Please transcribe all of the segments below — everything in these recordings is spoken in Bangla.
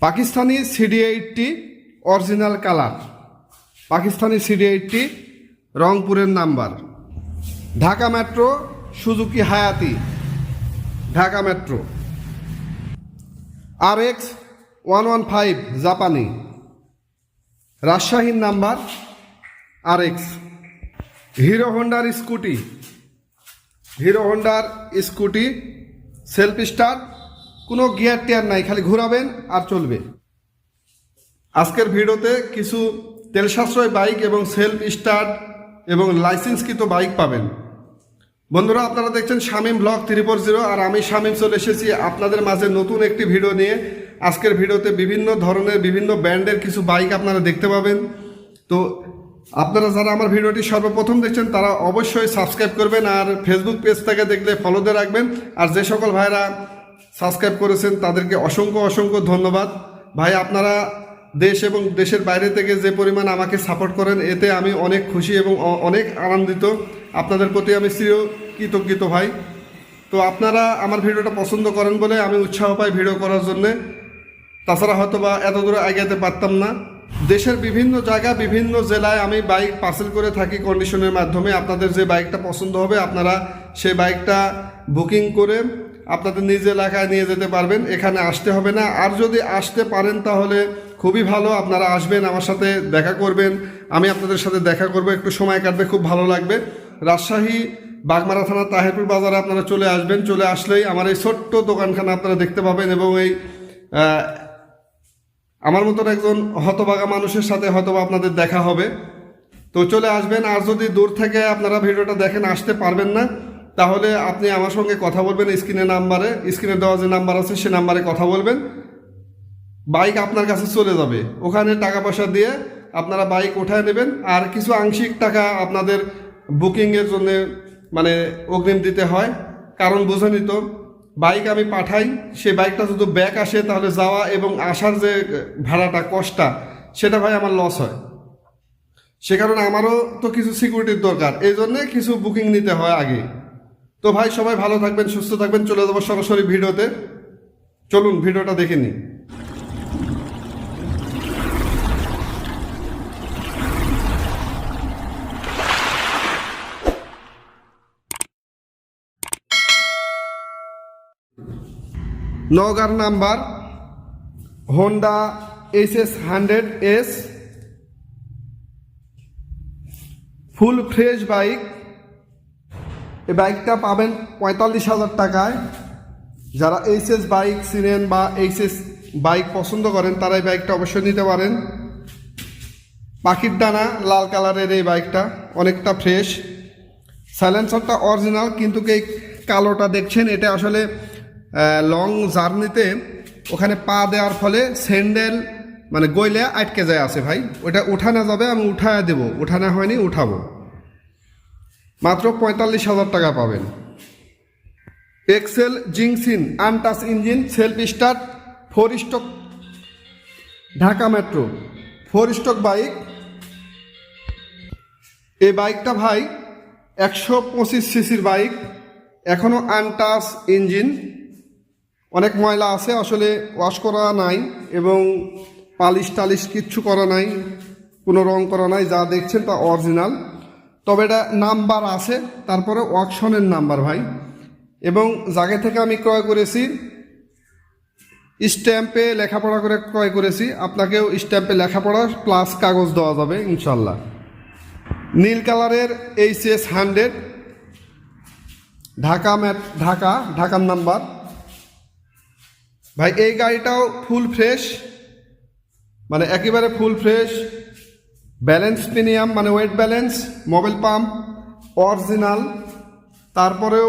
Pakistani CD eighty original colour. Pakistani CD eighty রংপুরের number. Dhaka metro, Suzuki Hayate. Dhaka metro. আর এক্স ওয়ান ওয়ান ফাইভ জাপানি। রাজশাহীর নাম্বার আর এক্স হিরো হোন্ডার স্কুটি। হিরো হোন্ডার স্কুটি, সেলফ স্টার্ট কোনো গিয়ার টিয়ার নাই, খালি ঘোরাবেন আর চলবে। আজকের ভিডিওতে কিছু তেল সাশ্রয় বাইক এবং সেলফ স্টার্ট এবং লাইসেন্সকৃত বাইক পাবেন। বন্ধুরা, আপনারা দেখছেন Shamim blog three four zero, আর আমি শামীম চলে এসেছি আপনাদের মাঝে নতুন একটি ভিডিও নিয়ে। আজকের ভিডিওতে বিভিন্ন ধরনের, বিভিন্ন ব্র্যান্ডের কিছু বাইক আপনারা দেখতে পাবেন। তো আপনারা যারা আমার ভিডিওটি সর্বপ্রথম দেখছেন, তারা অবশ্যই সাবস্ক্রাইব করবেন আর ফেসবুক পেজ থেকে দেখলে ফলোতে রাখবেন। আর যে সকল ভাইরা সাবস্ক্রাইব করেছেন, তাদেরকে অসংখ্য অসংখ্য ধন্যবাদ। ভাই, আপনারা দেশ এবং দেশের বাইরে থেকে যে পরিমাণ আমাকে সাপোর্ট করেন, এতে আমি অনেক খুশি এবং অনেক আনন্দিত। আপনাদের প্রতি আমি চির কৃতজ্ঞিত ভাই। তো আপনারা আমার ভিডিওটা পছন্দ করেন বলে আমি উৎসাহ পাই ভিডিও করার জন্যে। তাছাড়া হয়তো বা এত দূরে আগাতে পারতাম না। দেশের বিভিন্ন জায়গা, বিভিন্ন জেলায় আমি বাইক পার্সেল করে থাকি কন্ডিশনের মাধ্যমে। আপনাদের যে বাইকটা পছন্দ হবে, আপনারা সেই বাইকটা বুকিং করে আপনাদের নিজ এলাকায় নিয়ে যেতে পারবেন, এখানে আসতে হবে না। আর যদি আসতে পারেন তাহলে খুবই ভালো, আপনারা আসবেন আমার সাথে দেখা করবেন, আমি আপনাদের সাথে দেখা করব, একটু সময় কাটবে, খুব ভালো লাগবে। রাজশাহী বাগমারা থানা তাহেরপুর বাজারে আপনারা চলে আসবেন, চলে আসলেই আমার এই ছোট্ট দোকানখানা আপনারা দেখতে পাবেন এবং এই আমার মতন একজন হতবাগা মানুষের সাথে হয়তো আপনাদের দেখা হবে। তো চলে আসবেন, আর যদি দূর থেকে আপনারা ভিডিওটা দেখেন, আসতে পারবেন না তাহলে আপনি আমার সঙ্গে কথা বলবেন স্ক্রিনে নাম্বারে, স্ক্রিনে দেওয়া যে নাম্বার আছে সে নাম্বারে কথা বলবেন। বাইক আপনার কাছে চলে যাবে। ওখানে টাকা পয়সা দিয়ে আপনারা বাইক উঠায় নেবেন। আর কিছু আংশিক টাকা আপনাদের বুকিংয়ের জন্য মানে অগ্রিম দিতে হয়। কারণ বোঝেনি তো, বাইক আমি পাঠাই সেই বাইকটা যদি ব্যাক আসে তাহলে যাওয়া এবং আসার যে ভাড়াটা কষ্টটা সেটা ভাই আমার লস হয়। সে কারণে আমারও তো কিছু সিকিউরিটির দরকার। এই জন্যে কিছু বুকিং নিতে হয় আগে। তো ভাই, সবাই ভালো থাকবেন, সুস্থ থাকবেন, চলে যাব সরাসরি ভিডিওতে। চলুন, ভিডিওটা দেখে নিই। নগার number Honda S S hundred S full fresh bike এই বাইকটা পাবেন পঁয়তাল্লিশ হাজার টাকায়। যারা এইচ এস বাইক সিনেন বা এইচ এস বাইক পছন্দ করেন, তারা এই বাইকটা অবশ্যই নিতে পারেন। পাখির ডানা লাল কালারের এই বাইকটা, অনেকটা ফ্রেশ। সাইলেন্সারটা অরিজিনাল, কিন্তু এই কালোটা দেখছেন, এটা আসলে লং জার্নিতে ওখানে পা দেওয়ার ফলে স্যান্ডেল মানে গইলে আটকে যায় আছে ভাই। ওটা উঠানো যাবে, আমি উঠায় দেবো। উঠানো হয়নি, উঠাবো। মাত্র পঁয়তাল্লিশ হাজার টাকা পাবেন। এক্সেল, জিংসিন আনটাস engine, self start, four stroke, Dhaka metro, four stroke bike. এই বাইকটা ভাই একশো পঁচিশ সিসির বাইক এখনও আনটাস ইঞ্জিন। অনেক ময়লা আছে, আসলে ওয়াশ করা নাই এবং পালিশ টালিশ কিচ্ছু করা নাই, কোনো রং করা নাই, যা দেখছেন তা অরিজিনাল। তবে এটা নাম্বার আছে, তারপরে ওয়াকশনের নাম্বার ভাই। এবং জাগে থেকে আমি ক্রয় করেছি, স্ট্যাম্পে লেখাপড়া করে ক্রয় করেছি, আপনাকেও স্ট্যাম্পে লেখাপড়া প্লাস কাগজ দেওয়া যাবে, ইনশাল্লাহ। নীল কালারের এইচ এস হান্ড্রেড ঢাকা ম্যাট, ঢাকা, ঢাকার নাম্বার। ভাই, এই গাড়িটাও ফুল ফ্রেশ মানে একেবারে ফুল ফ্রেশ ব্যালেন্স প্রিমিয়াম মানে weight balance, mobile pump, original, তারপরেও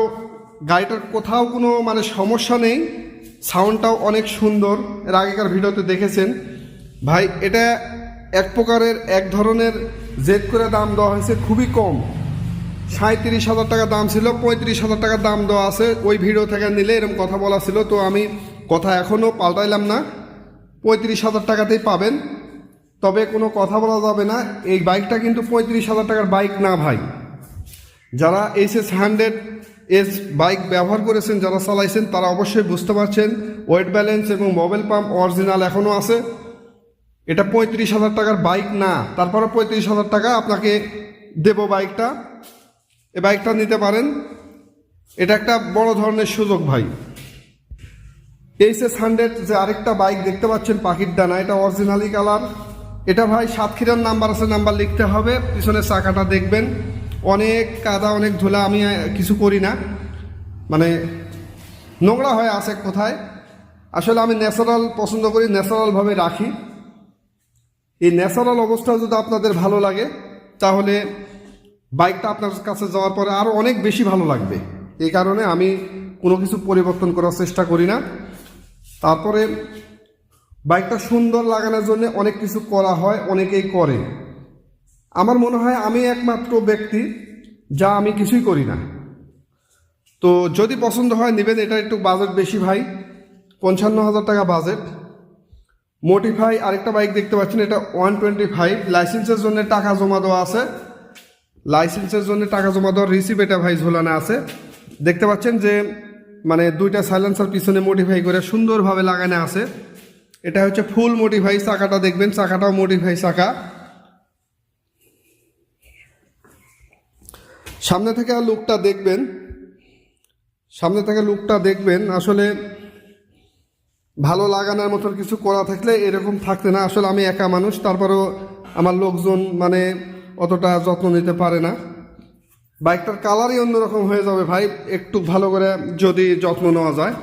গাড়িটার কোথাও কোনো মানে সমস্যা নেই, সাউন্ডটাও অনেক সুন্দর, এর আগেকার ভিডিওতে দেখেছেন। ভাই, এটা এক প্রকারের, এক ধরনের জেদ করে দাম দেওয়া হয়েছে, খুবই কম। সাঁত্রিশ হাজার টাকা দাম ছিল, পঁয়ত্রিশ হাজার টাকা দাম দেওয়া আছে, ওই ভিডিও থেকে নিলে এরকম কথা বলা ছিল, তো আমি কথা এখনও পাল্টাইলাম না। পঁয়ত্রিশ হাজার টাকাতেই পাবেন। তবে কোনো কথা বলা যাবে না। এই বাইকটা কিন্তু পঁয়ত্রিশ হাজার টাকার বাইক না ভাই। যারা H S hundred S bike ব্যবহার করেছেন, যারা চালাইছেন, তারা অবশ্যই বুঝতে পারছেন, ওয়েট ব্যালেন্স এবং মোবাইল পাম্প অরিজিনাল এখনও আছে। এটা পঁয়ত্রিশ হাজার টাকার বাইক না তারপরে পঁয়ত্রিশ হাজার টাকা আপনাকে দেব বাইকটা। এই বাইকটা নিতে পারেন। এটা একটা বড় ধরনের সুযোগ ভাই। এইচএস হান্ড্রেড যে আরেকটা বাইক দেখতে পাচ্ছেন, পাখির ডানা, এটা অরিজিনালি কালার এটা ভাই সাতক্ষীরার নাম্বার আছে, নাম্বার লিখতে হবে, পিছনের চাকাটা দেখবেন। অনেক কাদা, অনেক ধুলা, আমি কিছু করি না। মানে নোংরা হয়ে আছে কোথায়? আসলে আমি ন্যাচারাল পছন্দ করি ন্যাচারালভাবে রাখি। এই ন্যাচারাল অবস্থা যদি আপনাদের ভালো লাগে, তাহলে বাইকটা আপনার কাছে যাওয়ার পরে আরও অনেক বেশি ভালো লাগবে। এই কারণে আমি কোনো কিছু পরিবর্তন করার চেষ্টা করি না। তারপরে বাইকটা সুন্দর লাগানোর জন্য অনেক কিছু করা হয়, অনেকেই করে। আমার মনে হয় আমি একমাত্র ব্যক্তি যা আমি কিছুই করি না। তো যদি পছন্দ হয় নেবেন, এটা একটু বাজেট বেশি ভাই পঞ্চান্ন হাজার টাকা বাজেট মোটিফাই আরেকটা বাইক দেখতে পাচ্ছেন, এটা ওয়ান টোয়েন্টি ফাইভ লাইসেন্সের জন্য টাকা জমা দেওয়া আছে। লাইসেন্সের জন্য টাকা জমা দেওয়ার রিসিপ এটা ভাই ঝোলানো আছে। দেখতে পাচ্ছেন যে মানে দুইটা সাইলেন্সার পিছনে মোটিফাই করে সুন্দরভাবে লাগানো আছে। এটা হচ্ছে ফুল মোটিফাই চাকাটা দেখবেন, চাকাটাও মোটিফাই চাকা। সামনে থেকে লুকটা দেখবেন। সামনে থেকে লুকটা দেখবেন, আসলে ভালো লাগানোর মতন কিছু করা থাকলে এরকম থাকতে না। আসলে আমি একা মানুষ, তারপরেও আমার লোকজন মানে অতটা যত্ন নিতে পারে না। বাইকটার কালারই অন্যরকম হয়ে যাবে ভাই, একটু ভালো করে যদি যত্ন নেওয়া যায়।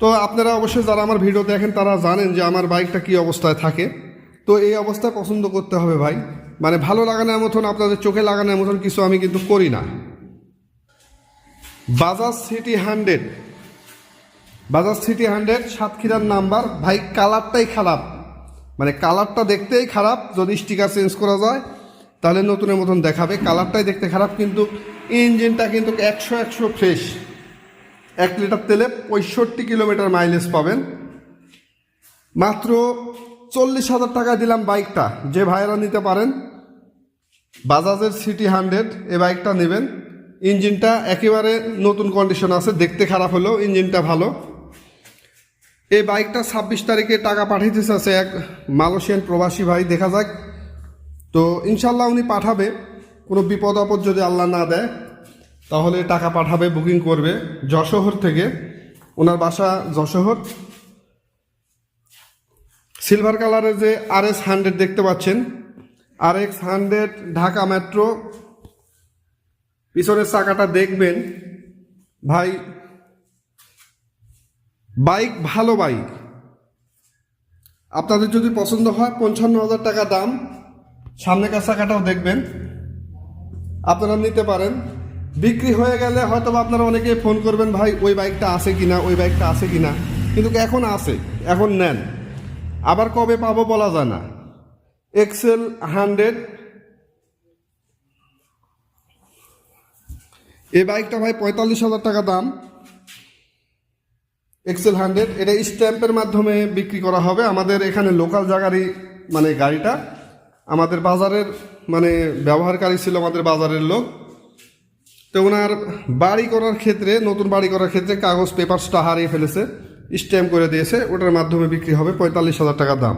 তো আপনারা অবশ্যই যারা আমার ভিডিও দেখেন, তারা জানেন যে আমার বাইকটা কী অবস্থায় থাকে। তো এই অবস্থায় পছন্দ করতে হবে ভাই। মানে ভালো লাগানোর মতন, আপনাদের চোখে লাগানোর মতন কিছু আমি কিন্তু করি না। Bajaj CT hundred. Bajaj CT hundred সাতক্ষীরার নাম্বার। ভাই, কালারটাই খারাপ। মানে কালারটা দেখতেই খারাপ। যদি স্টিকার চেঞ্জ করা যায়, তাহলে নতুনের মতন দেখাবে। কালারটাই দেখতে খারাপ, কিন্তু ইঞ্জিনটা কিন্তু একশো একশো ফ্রেশ। এক লিটার তেলে পঁয়ষট্টি কিলোমিটার মাইলেজ পাবেন। মাত্র চল্লিশ হাজার টাকা দিলাম বাইকটা। যে ভাইরা নিতে পারেন, বাজাজের সিটি হান্ড্রেড এ বাইকটা নেবেন। ইঞ্জিনটা একেবারে নতুন কন্ডিশন আছে, দেখতে খারাপ হলেও ইঞ্জিনটা ভালো। এই বাইকটা ছাব্বিশ তারিখে টাকা পাঠাইতেছে আছে এক মালয়েশিয়ান প্রবাসী ভাই, দেখা যাক। তো ইনশাল্লাহ উনি পাঠাবে, কোনো বিপদ আপদ যদি আল্লাহ না দেয়। তাহলে টাকা পাঠাবে বুকিং করবে যশোহর থেকে। ওনার বাসা যশোহর। সিলভার কালারের যে আর এস হান্ড্রেড দেখতে পাচ্ছেন। R X hundred Dhaka metro পিছনের চাকাটা দেখবেন। ভাই বাইক ভালো বাইক আপনাদের যদি পছন্দ হয়, পঞ্চান্ন হাজার টাকা দাম। সামনেকার চাকাটাও দেখবেন। আপনারা নিতে পারেন। বিক্রি হয়ে গেলে হয়তো আপনারা অনেকে ফোন করবেন, ভাই, ওই বাইকটা আছে কি না ওই বাইকটা আছে কি না কিন্তু এখন আছে, এখন নেন। আবার কবে পাবো বলা যায় না। Excel hundred. এই বাইকটা ভাই পঁয়তাল্লিশ হাজার টাকা দাম। এক্সেল হান্ড্রেড, এটা স্ট্যাম্পের মাধ্যমে বিক্রি করা হবে। আমাদের এখানে লোকাল জায়গারই মানে গাড়িটা। আমাদের বাজারের মানে ব্যবহারকারী ছিল আমাদের বাজারের লোক। তো ওনার বাড়ি করার ক্ষেত্রে, নতুন বাড়ি করার ক্ষেত্রে কাগজ পেপারসটা হারিয়ে ফেলেছে স্ট্যাম্প করে দিয়েছে, ওটার মাধ্যমে বিক্রি হবে পঁয়তাল্লিশ হাজার টাকা দাম।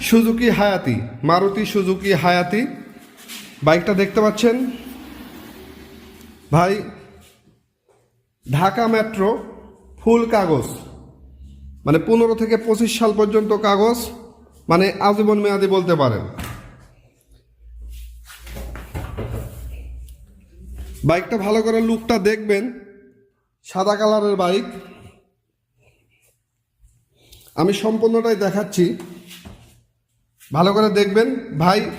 সুজুকি হায়াতি, মারুতি সুজুকি হায়াতি। বাইকটা দেখতে পাচ্ছেন? ভাই, ঢাকা মেট্রো, ফুল কাগজ। মানে পনেরো থেকে পঁচিশ সাল পর্যন্ত কাগজ মানে আজীবন মেয়াদি বলতে পারেন। বাইকটা ভালো করে লুকটা দেখবেন। সাদা কালারের বাইক। আমি সম্পূর্ণটাই দেখাচ্ছি। ভালো করে দেখবেন। ভাই,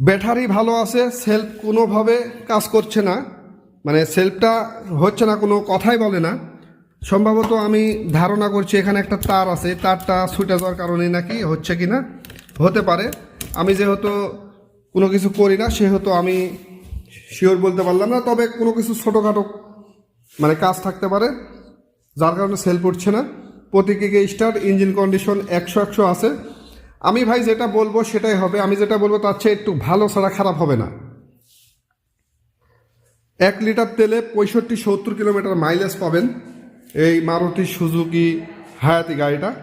ব্যাটারি ভালো আছে, সেলফ কোনোভাবে কাজ করছে না। মানে সেলফটা হচ্ছে না, কোনো কথাই বলে না। সম্ভবত আমি ধারণা করছি এখানে একটা তার আছে। তারটা ছুটে যাওয়ার কারণে নাকি হচ্ছে কি না হতে পারে। আমি যেহেতু কোনো কিছু করি না, সেহেতু আমি শিওর বলতে পারলাম না, তবে কোনো কিছু ছোটোখাটো মানে কাজ থাকতে পারে, যার কারণে সেল পড়ছে না। প্রতি প্রতিকে স্টার্ট ইঞ্জিন কন্ডিশন একশো একশো আছে। আমি ভাই যেটা বলব সেটাই হবে। আমি যেটা বলব তার চেয়ে একটু ভালো ছাড়া খারাপ হবে না। এক লিটার তেলে পঁয়ষট্টি সত্তর কিলোমিটার মাইলেজ পাবেন এই মারুতি সুজুকি হায়াতি গাড়িটা।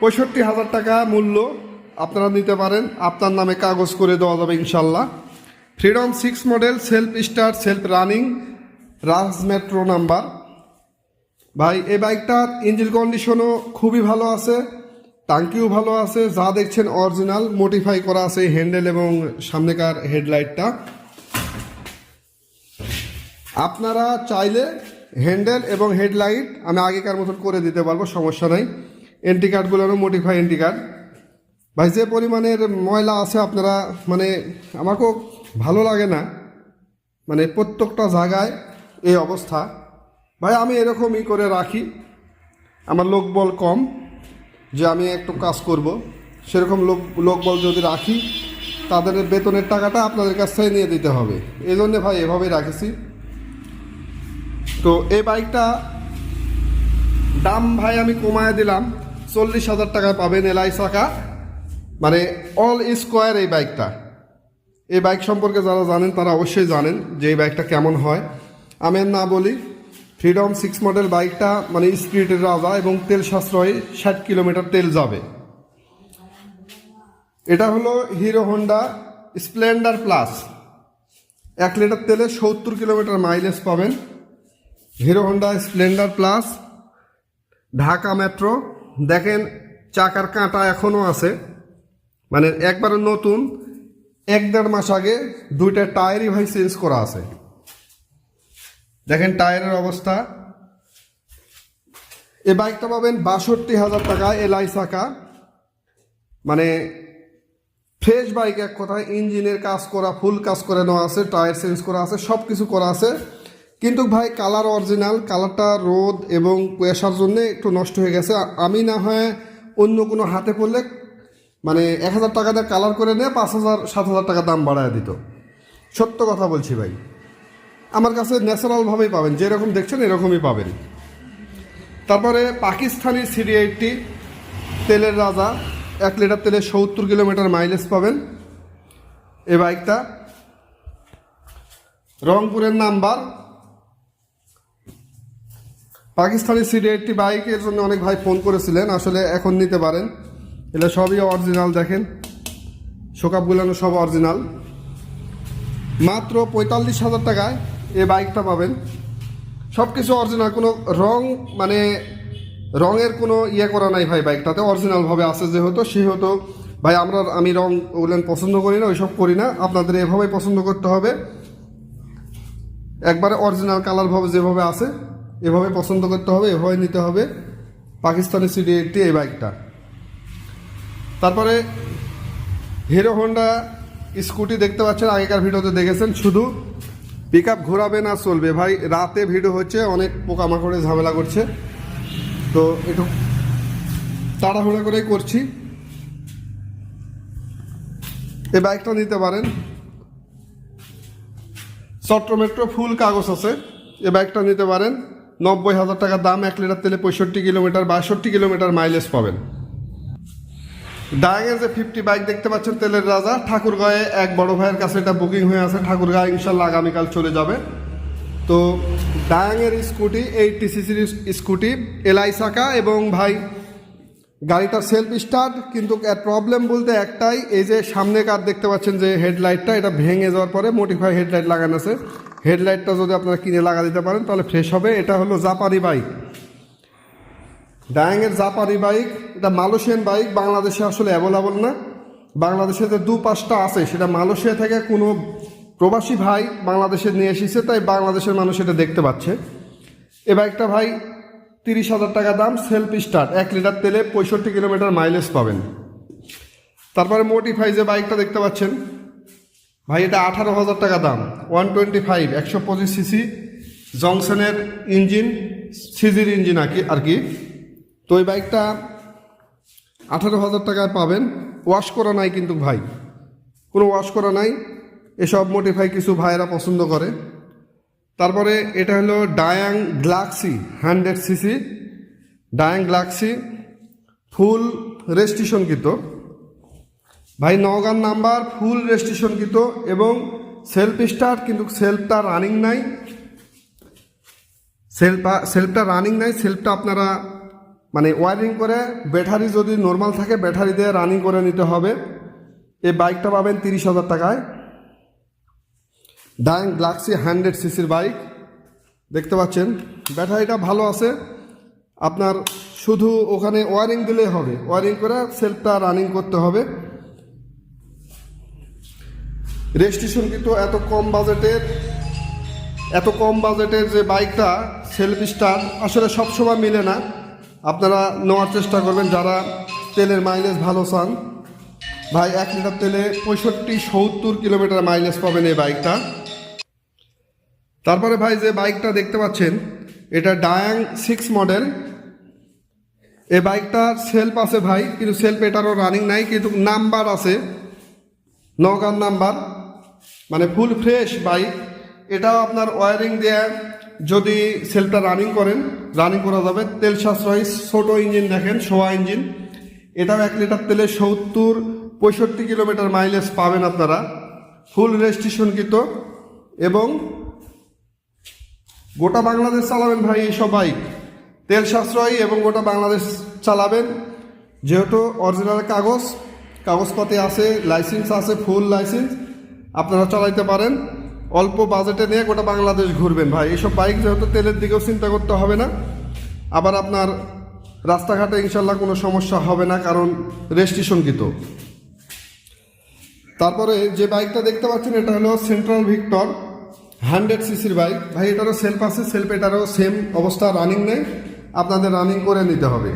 পঁয়ষট্টি হাজার টাকা মূল্য আপনারা নিতে পারেন। আপনার নামে কাগজ করে দেওয়া যাবে ইনশাল্লাহ। Freedom six model self start self running রাজ মেট্রো নাম্বার ভাই, এই বাইকটার ইঞ্জিন কন্ডিশনও খুবই ভালো আছে টাঙ্কিও ভালো আছে, যা দেখছেন অরিজিনাল মডিফাই করা আছে হ্যান্ডেল এবং সামনেকার হেডলাইটটা আপনারা চাইলে হ্যান্ডেল এবং হেডলাইট আমি আগেকার মতন করে দিতে পারব, সমস্যা নাই। এন্টি কার্ডগুলোরও মডিফাই এন্টি কার্ড ভাই, যে পরিমাণের ময়লা আছে আপনারা মানে আমাকেও ভালো লাগে না। মানে প্রত্যেকটা জায়গায় এই অবস্থা। ভাই, আমি এরকমই করে রাখি। আমার লোকবল কম, যে আমি একটু কাজ করব। সেরকম লোক, লোকবল যদি রাখি, তাদের বেতনের টাকাটা আপনাদের কাছ থেকে নিয়ে দিতে হবে। এই জন্যে ভাই এভাবেই রাখেছি। তো এই বাইকটা দাম ভাই আমি কমায় দিলাম। চল্লিশ হাজার টাকায় পাবেন এলআই চাকা। মানে অল স্কোয়ার এই বাইকটা। এই বাইক সম্পর্কে যারা জানেন, তারা অবশ্যই জানেন যে এই বাইকটা কেমন হয়। আমি আর না বলি ফ্রিডম সিক্স মডেল বাইকটা মানে স্পিডের রাজা এবং তেল সাশ্রয় ষাট কিলোমিটার তেল যাবে। এটা হলো হিরো হন্ডা স্প্লেন্ডার প্লাস এক লিটার তেলে সত্তর কিলোমিটার মাইলেজ পাবেন। Hero Honda Splendor plus Dhaka metro দেখেন, চাকার কাঁটা এখনও আছে। মানে একবারে নতুন এক দেড় মাস আগে দুইটা টায়ারই ভাই চেঞ্জ করা আছে। দেখেন টায়ারের অবস্থা। এই বাইকটা পাবেন বাষট্টি হাজার টাকা এলআই চাকা। মানে ফ্রেশ বাইক এক কথায়, ইঞ্জিনের কাজ করা, ফুল কাজ করে নেওয়া আছে, টায়ার চেঞ্জ করা আছে সব কিছু করা আছে। কিন্তু ভাই কালার অরিজিনাল, কালারটা রোদ এবং কুয়াশার জন্য একটু নষ্ট হয়ে গেছে। আমি না হয় অন্য কোনো হাতে পড়লে মানে এক হাজার টাকা দিয়ে কালার করে নিয়ে পাঁচ হাজার, সাত হাজার টাকা দাম বাড়ায় দিত। সত্য কথা বলছি ভাই। আমার কাছে ন্যাচারালভাবেই পাবেন, যেরকম দেখছেন এরকমই পাবেন। তারপরে পাকিস্তানি সিডি এইটটি তেলের রাজা, এক লিটার তেলে সত্তর কিলোমিটার মাইলেজ পাবেন। এই বাইকটা, রংপুরের নাম্বার। পাকিস্তানি সিডি এইটটি বাইকের জন্য অনেক ভাই ফোন করেছিলেন, আসলে এখন নিতে পারেন। এগুলো সবই অরিজিনাল দেখেন। শোকাপগুলানো সব অরিজিনাল মাত্র পঁয়তাল্লিশ হাজার টাকায় এই বাইকটা পাবেন। সব কিছু অরিজিনাল কোনো রং মানে রঙের কোনো ইয়ে করা নাই ভাই বাইকটাতে। অরিজিনালভাবে আছে যেহেতু, সেহেতু ভাই আমরা, আমি রং ওগুলো পছন্দ করি না, ওইসব করি না। আপনাদের এভাবেই পছন্দ করতে হবে। একবারে অরিজিনাল কালারভাবে যেভাবে আছে, এভাবে পছন্দ করতে হবে, এভাবে নিতে হবে। পাকিস্তানি সিডি এই বাইকটা। তারপরে হিরো হোন্ডা স্কুটি দেখতে পাচ্ছেন, আগেকার ভিডিওতে দেখেছেন, শুধু পিক আপ ঘোরাবে না, চলবে। ভাই, রাতে ভিডিও হচ্ছে, অনেক পোকামাকড়ে ঝামেলা করছে। তো একটু তাড়াহুড়া করেই করছি। এই বাইকটা নিতে পারেন। চট্ট মেট্রো ফুল কাগজ আছে। এ বাইকটা নিতে পারেন। নব্বই হাজার টাকা দাম, এক লিটার তেলে পঁয়ষট্টি কিলোমিটার, বাষট্টি কিলোমিটার মাইলেজ পাবেন। ডায়াঙের যে ফিফটি বাইক দেখতে পাচ্ছেন তেলের রাজা, ঠাকুরগাঁয়ে এক বড় ভাইয়ের কাছে এটা বুকিং হয়ে আছে। ঠাকুরগাঁয়ে ইনশাল্লাহ আগামীকাল চলে যাবে। তো ডায়াঙের স্কুটি এইটটি সিসির স্কুটি এলআই চাকা এবং ভাই গাড়িটা সেলফ স্টার্ট কিন্তু প্রবলেম বলতে একটাই, এই যে সামনে কার দেখতে পাচ্ছেন যে হেডলাইটটা এটা ভেঙে যাওয়ার পরে মোটিফাই হেডলাইট লাগানো আছে। হেডলাইটটা যদি আপনারা কিনে লাগা দিতে পারেন, তাহলে ফ্রেশ হবে। এটা হলো জাপানি বাইক ডায়াঙের জাপানি বাইক, এটা মালয়েশিয়ান বাইক, বাংলাদেশে আসলে অ্যাভেলেবল না। বাংলাদেশে যে দু পাঁচটা আছে, সেটা মালয়েশিয়া থেকে কোনো প্রবাসী ভাই বাংলাদেশে নিয়ে এসেছে, তাই বাংলাদেশের মানুষ এটা দেখতে পাচ্ছে। এ বাইকটা ভাই তিরিশ হাজার টাকা দাম সেলফ স্টার্ট এক লিটার তেলে পঁয়ষট্টি কিলোমিটার মাইলেজ পাবেন। তারপরে মোটিফাই যে বাইকটা দেখতে পাচ্ছেন, ভাই এটা আঠারো হাজার টাকা দাম ওয়ান টোয়েন্টি ফাইভ একশো পঁচিশ সিসি জংশনের ইঞ্জিন সিজির ইঞ্জিন আর কি আর কি। তো ওই বাইকটা আঠারো হাজার টাকায় পাবেন। ওয়াশ করা নাই কিন্তু ভাই। কোনো ওয়াশ করা নাই। এসব মোটিফাই কিছু ভাইয়েরা পছন্দ করে। তারপরে এটা হলো Dayang Galaxy hundred CC Dayang Galaxy full রেজিস্ট্রেশনকৃত ভাই নগান নাম্বার ফুল রেজিস্ট্রেশনকৃত এবং সেলফ স্টার্ট কিন্তু সেলফটা রানিং নাই। সেলফটা সেলফটা রানিং নাই। সেলফটা আপনারা মানে ওয়ারিং করে ব্যাটারি যদি নর্মাল থাকে ব্যাটারি দিয়ে রানিং করে নিতে হবে। এই বাইকটা পাবেন তিরিশ হাজার টাকায়। ডাইং গ্লাক্সি হান্ড্রেড সিসির বাইক দেখতে পাচ্ছেন ব্যাটারিটা ভালো আছে। আপনার শুধু ওখানে ওয়ারিং দিলেই হবে। ওয়ারিং করে সেলফটা রানিং করতে হবে। রেজিস্ট্রেশন কিন্তু এত কম বাজেটের, এত কম বাজেটের যে বাইকটা সেলফ স্টার আসলে সবসময় মিলে না। আপনারা নেওয়ার চেষ্টা করবেন যারা তেলের মাইলেজ ভালো চান। ভাই, এক লিটার তেলে পঁয়ষট্টি সত্তর কিলোমিটার মাইলেজ পাবেন এই বাইকটা তারপরে ভাই, যে বাইকটা দেখতে পাচ্ছেন, এটা ডায়াং সিক্স মডেল এই বাইকটার সেলফ আছে ভাই, কিন্তু সেলফ এটারও রানিং নাই, কিন্তু নাম্বার আছে। নগান নাম্বার মানে ফুল ফ্রেশ বাইক এটাও আপনার ওয়ারিং দিয়ে যদি সেলফটা রানিং করেন রানিং করা যাবে, তেল সাশ্রয়ী, ছোট ইঞ্জিন দেখেন, সোয়া ইঞ্জিন এটাও এক লিটার তেলে সত্তর, পঁয়ষট্টি কিলোমিটার মাইলেজ পাবেন আপনারা। ফুল রেজিস্ট্রেশনকৃত এবং গোটা বাংলাদেশ চালাবেন ভাই এইসব বাইক তেল সাশ্রয়ী এবং গোটা বাংলাদেশ চালাবেন। যেহেতু অরিজিনাল কাগজ, কাগজপাতি আছে লাইসেন্স আছে ফুল লাইসেন্স আপনারা চালাইতে পারেন। অল্প বাজেটে নিয়ে গোটা বাংলাদেশ ঘুরবেন ভাই। এইসব বাইক যেহেতু তেলের দিকেও চিন্তা করতে হবে না। আবার আপনার রাস্তাঘাটে ইনশাল্লাহ কোনো সমস্যা হবে না, কারণ রেজিস্ট্রেশনকৃত তারপরে যে বাইকটা দেখতে পাচ্ছেন, এটা হলো সেন্ট্রাল ভিক্টর হান্ড্রেড সিসির বাইক। ভাই, এটারও সেলফ আছে সেলফ এটারও সেম অবস্থা রানিং নেই। আপনাদের রানিং করে নিতে হবে।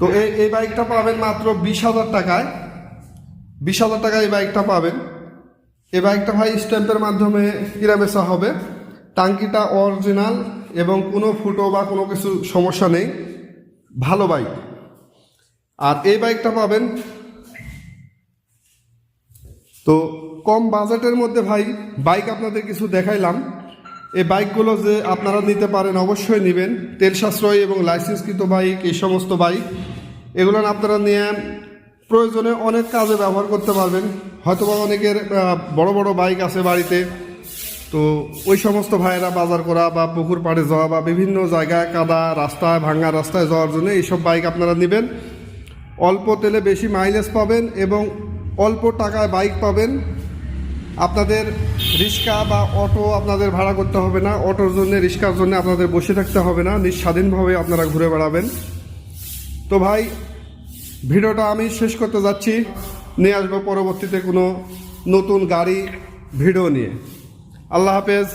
তো এই এই বাইকটা পাবেন মাত্র বিশ হাজার টাকায়। বিশ হাজার টাকায় এই বাইকটা পাবেন। এই বাইকটা ভাই স্ট্যাম্পের মাধ্যমে কিনা বেচা হবে। টাঙ্কিটা অরিজিনাল এবং কোনো ফুটো বা কোনো কিছু সমস্যা নেই। ভালো বাইক আর এই বাইকটা পাবেন। তো কম বাজেটের মধ্যে ভাই বাইক আপনাদের কিছু দেখাইলাম। এই বাইকগুলো যে আপনারা নিতে পারেন অবশ্যই নেবেন। তেল সাশ্রয় এবং লাইসেন্সকৃত বাইক এই সমস্ত বাইক এগুলো আপনারা নিয়ে প্রয়োজনে অনেক কাজে ব্যবহার করতে পারবেন। হয়তোবা অনেকের বড় বড় বাইক আছে বাড়িতে। তো ওই সমস্ত ভাইয়েরা বাজার করা বা পুকুর পাড়ে যাওয়া বা বিভিন্ন জায়গায় কাদা, রাস্তায় ভাঙ্গা রাস্তায় যাওয়ার জন্য এইসব বাইক আপনারা নেবেন। অল্প তেলে বেশি মাইলেজ পাবেন এবং অল্প টাকায় বাইক পাবেন। আপনাদের রিক্সা বা অটো আপনাদের ভাড়া করতে হবে না। অটোর জন্য, রিক্সার জন্য আপনাদের বসে থাকতে হবে না। নিঃস্বাধীনভাবে আপনারা ঘুরে বেড়াবেন। তো ভাই ভিডিওটা আমি শেষ করতে যাচ্ছি। নিয়ে আসব পরবর্তীতে কোনো নতুন গাড়ি, ভিডিও নিয়ে। আল্লাহ হাফেজ।